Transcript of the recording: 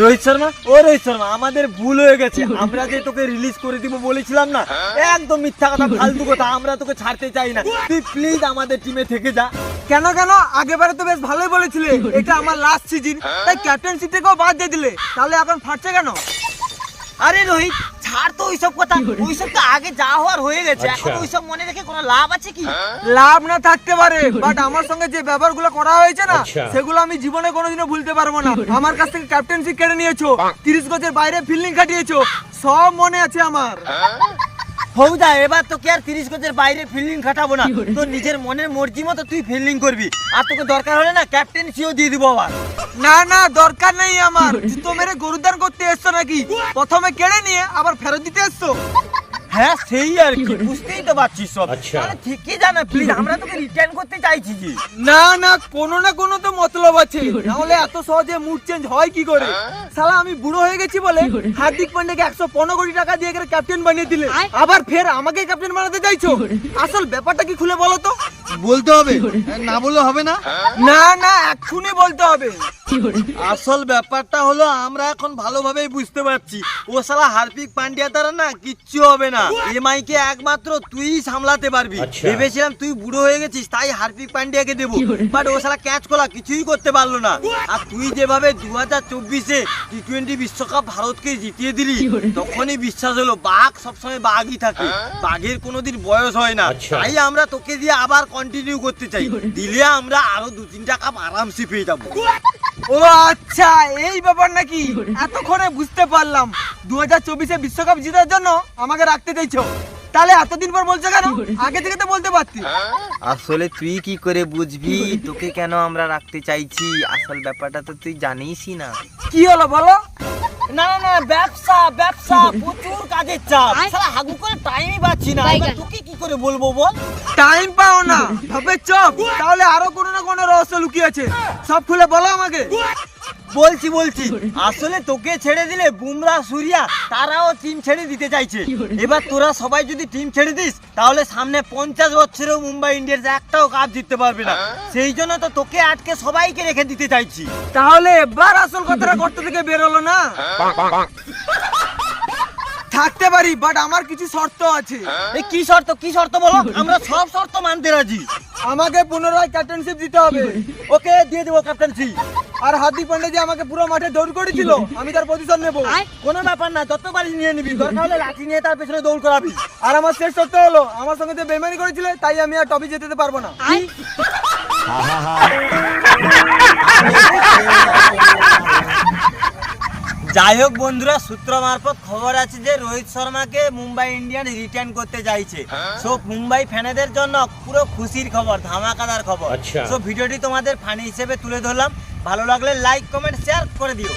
রোহিত শর্মা? ও রোহিত শর্মা আমাদের ভুল হয়ে গেছে। আমরা যে তোকে রিলিজ করে দিব বলেছিলাম না একদম মিথ্যা কথা ফালতু কথা আমরা তোকে ছাড়তে চাই না। তুই প্লিজ আমাদের টিমে থেকে যা। কেন কেন? আগেবারে তো বেশ ভালোই বলেছিলে। এটা আমার লাস্ট সিজন তাই ক্যাপ্টেন্সি থেকেও বাদ দিয়ে দিলে। তাহলে এখন ফাটছে কেন? আরে রোহিত ছাড় তো ওইসব কথা ওইসব তো আগে যা হওয়ার হয়ে গেছে। এখন ওইসব মনে রেখে কোনো লাভ আছে কি? লাভ না থাকতে পারে বাট আমার সঙ্গে যে ব্যবহারগুলো করা হয়েছে না সেগুলো আমি জীবনে কোনোদিনও ভুলতে পারব না। আমার কাছ থেকে ক্যাপ্টেন্সি কেড়ে নিয়েছো তিরিশ গজের বাইরে ফিল্ডিং খাটিয়েছো সব মনে আছে আমার। হৌদা এবার তোকে আর তিরিশ গজের বাইরে ফিল্ডিং খাটাবো না। তোর নিজের মনের মর্জি মতো তুই ফিল্ডিং করবি। আর তোকে দরকার হলে না ক্যাপ্টেন্সিও দিয়ে দিবো আবার। না না দরকার নেই আমার। তো মেরে গরুদান করতে এসছো নাকি? প্রথমে কেড়ে নিয়ে আবার ফেরত দিতে এসছো। হ্যাঁ সেই আর কি বুঝতেই তো পারছিস সব। তাহলে ঠিকই জানা প্লিজ আমরা তোকে রিটার্ন করতে চাইছি জি না না কোনো না কোনো তো মতলব আছে। নাহলে এত সহজে মুড চেঞ্জ হয় কি করে? সালা আমি বুড়ো হয়ে গেছি বলে হার্দিক পান্ডেকে একশো পনেরো কোটি টাকা দিয়ে এখানে ক্যাপ্টেন বানিয়ে দিলে। আবার ফের আমাকে ক্যাপ্টেন বানাতে চাইছো? আসল ব্যাপারটা কি খুলে বলো তো? বলতে হবে? না বললে হবে না? না না এক্ষুনি বলতে হবে। আসল ব্যাপারটা হলো আমরা এখন ভালোভাবেই বুঝতে পারছি। ও শালা হার্দিক পান্ডিয়া দ্বারা না কিচ্ছু হবে না। এমআই কে একমাত্র তুই সামলাতে পারবি। ভেবেছিলাম তুই বুড়ো হয়ে গেছিস তাই হার্দিক পান্ডিয়াকে দেবো। বাট ও শালা ক্যাচ করা কিছুই করতে পারল না। আর তুই যেভাবে দু হাজার চব্বিশে টি টোয়েন্টি বিশ্বকাপ ভারতকে জিতিয়ে দিলি তখনই বিশ্বাস হলো বাঘ সবসময় বাঘই থাকে। বাঘের কোনোদিন বয়স হয় না। তাই আমরা তোকে দিয়ে আবার কন্টিনিউ করতে চাই। দিলে আমরা আরও দু তিনটা কাপ আরামসে পেয়ে যাব। ও আচ্ছা এই ব্যাপার নাকি? এতক্ষণে বুঝতে পারলাম। দু হাজার চব্বিশে বিশ্বকাপ জেতার জন্য আমাকে রাখতে চাইছো। তাহলে এতদিন পর বলছো কেন? আগে থেকে তো বলতে পারতি। আসলে তুই কি করে বুঝবি? তোকে কেন আমরা রাখতে চাইছি? আসল ব্যাপারটা তো তুই জানিসই না। কি হলো বলো? না না ব্যবসা ব্যবসা প্রচুর কাজের চাপ। সারা হাগু করে টাইমই পাচ্ছি না। কি করে বলব বল? টাইম পাও না। ভাবে চপ। তাহলে আরও কোনো না কোনো রহস্য লুকিয়ে আছে। সব খুলে বলো আমাকে। বলছি বলছি। আসলে তোকে ছেড়ে দিলে বুমরা সুরিয়া তারাও টিম ছেড়ে দিতে চাইছে। এবার তোরা সবাই যদি টিম ছেড়ে দিস তাহলে সামনে পঞ্চাশ বছরেও মুম্বাই ইন্ডিয়ান্স একটাও কাপ জিততে পারবে না। সেই জন্য তো তোকে আটকে সবাইকে রেখে দিতে চাইছি। তাহলে এবার আসল কথাটা করতে থেকে বেরোলো না? থাকতে পারি বাট আমার কিছু শর্ত আছে। এই কি শর্ত? কি শর্ত বলো? আমরা সব শর্ত মানতে রাজি। আমাকে পুনরায় ক্যাপ্টেনশিপ দিতে হবে। ওকে দিয়ে দেবো ক্যাপ্টেন্সি আর হার্দিক পান্ডে যে আমাকে পুরো মাঠে দৌড় করেছিল। আমি তার পজিশন নেব। কোনো ব্যাপার না যত যতবারই নিয়ে নিবি। দরকার হলে লাঠি নিয়ে তার পেছনে দৌড় করাবি। আর আমার শেষ শর্ত হলো আমার সঙ্গে যে বেমানি করেছিলে তাই আমি আর টপি যেতে পারব না। যাই হোক বন্ধুরা সূত্র মারফত খবর আছে যে রোহিত শর্মাকে মুম্বাই ইন্ডিয়ান রিটার্ন করতে চাইছে। সো মুম্বাই ফ্যানেদের জন্য পুরো খুশির খবর ধামাকাদার খবর। সো ভিডিওটি তোমাদের ফানি হিসেবে তুলে ধরলাম। ভালো লাগলে লাইক কমেন্ট শেয়ার করে দিও।